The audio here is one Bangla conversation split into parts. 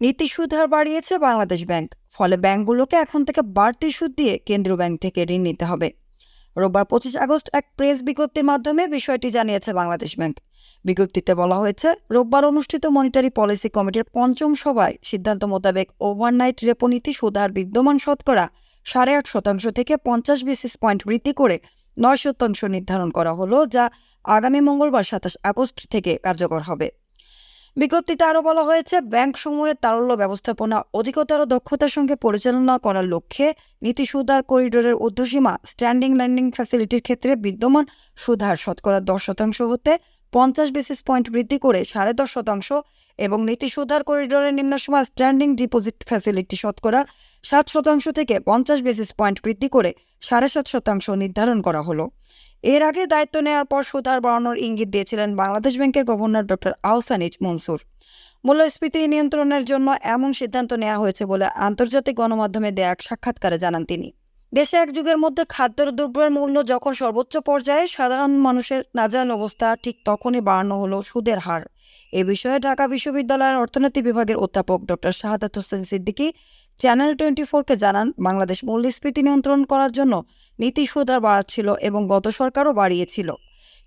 নীতি সুদ হার বাড়িয়েছে বাংলাদেশ ব্যাংক। ফলে ব্যাংকগুলোকে এখন থেকে বাড়তি সুদ দিয়ে কেন্দ্রীয় ব্যাংক থেকে ঋণ নিতে হবে। রোববার পঁচিশ আগস্ট এক প্রেস বিজ্ঞপ্তির মাধ্যমে বিষয়টি জানিয়েছে বাংলাদেশ ব্যাংক। বিজ্ঞপ্তিতে বলা হয়েছে, রোববার অনুষ্ঠিত মনিটারি পলিসি কমিটির পঞ্চম সভায় সিদ্ধান্ত মোতাবেক ওভারনাইট রেপো নীতি সুদহার বিদ্যমান শতকরা সাড়ে আট শতাংশ থেকে পঞ্চাশ বেসিস পয়েন্ট বৃদ্ধি করে নয় শতাংশ নির্ধারণ করা হলো, যা আগামী মঙ্গলবার সাতাশ আগস্ট থেকে কার্যকর হবে। বিজ্ঞপ্তিতে আরও বলা হয়েছে ব্যাংকসমূহের তারল্য ব্যবস্থাপনা অধিকতর দক্ষতার সঙ্গে পরিচালনা করার লক্ষ্যে নীতি সুধার করিডোরের ঊর্ধ্বসীমা স্ট্যান্ডিং ল্যান্ডিং ফ্যাসিলিটির ক্ষেত্রে বিদ্যমান সুধার শতকরা দশ শতাংশ হতে পঞ্চাশ বেসিস পয়েন্ট বৃদ্ধি করে সাড়ে দশ শতাংশ এবং নীতি সুধার করিডোরের নিম্নসীমা স্ট্যান্ডিং ডিপোজিট ফ্যাসিলিটি শতকরা সাত শতাংশ থেকে পঞ্চাশ বেসিস পয়েন্ট বৃদ্ধি করে সাড়ে সাত শতাংশ নির্ধারণ করা হলো। এর আগে দায়িত্ব নেওয়ার পর সুতার বাড়ানোর ইঙ্গিত দিয়েছিলেন বাংলাদেশ ব্যাংকের গভর্নর ডক্টর আহসানিজ মনসুর। মূল্যস্ফীতি নিয়ন্ত্রণের জন্য এমন সিদ্ধান্ত নেওয়া হয়েছে বলে আন্তর্জাতিক গণমাধ্যমে দেয়া এক সাক্ষাৎকারে জানান তিনি। দেশে এক যুগের মধ্যে খাদ্যদ্রব্যের মূল্য যখন সর্বোচ্চ পর্যায়ে, সাধারণ মানুষের নাজাল অবস্থা ঠিক তখনই বাড়ানো হলো সুদের হার। এ বিষয়ে ঢাকা বিশ্ববিদ্যালয়ের অর্থনীতি বিভাগের অধ্যাপক doctor Shahadat Hossain Siddiqui channel twenty ফোরকে জানান, বাংলাদেশ মূল্যস্ফীতি নিয়ন্ত্রণ করার জন্য নীতি সুদার বাড়াচ্ছিল এবং গত সরকারও বাড়িয়েছিল।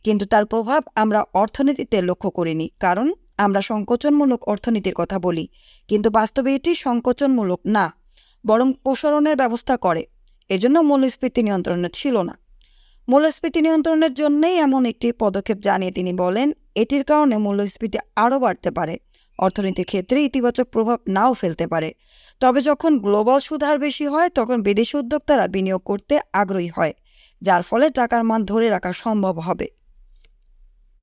কিন্তু তার প্রভাব আমরা অর্থনীতিতে লক্ষ্য করিনি, কারণ আমরা সংকোচনমূলক অর্থনীতির কথা বলি। কিন্তু বাস্তবে এটি সংকোচনমূলক না, বরং প্রসারণের ব্যবস্থা করে। এজন্য মূল্যস্ফীতি নিয়ন্ত্রণে ছিল না। মূল্যস্ফীতি নিয়ন্ত্রণের জন্যই এমন একটি পদক্ষেপ জানিয়ে তিনি বলেন, এটির কারণে মূল্যস্ফীতি আরও বাড়তে পারে। অর্থনীতির ক্ষেত্রে ইতিবাচক প্রভাব নাও ফেলতে পারে। তবে যখন গ্লোবাল সুধার বেশি হয়, তখন বিদেশি উদ্যোক্তারা বিনিয়োগ করতে আগ্রহী হয়, যার ফলে টাকার মান ধরে রাখা সম্ভব হবে।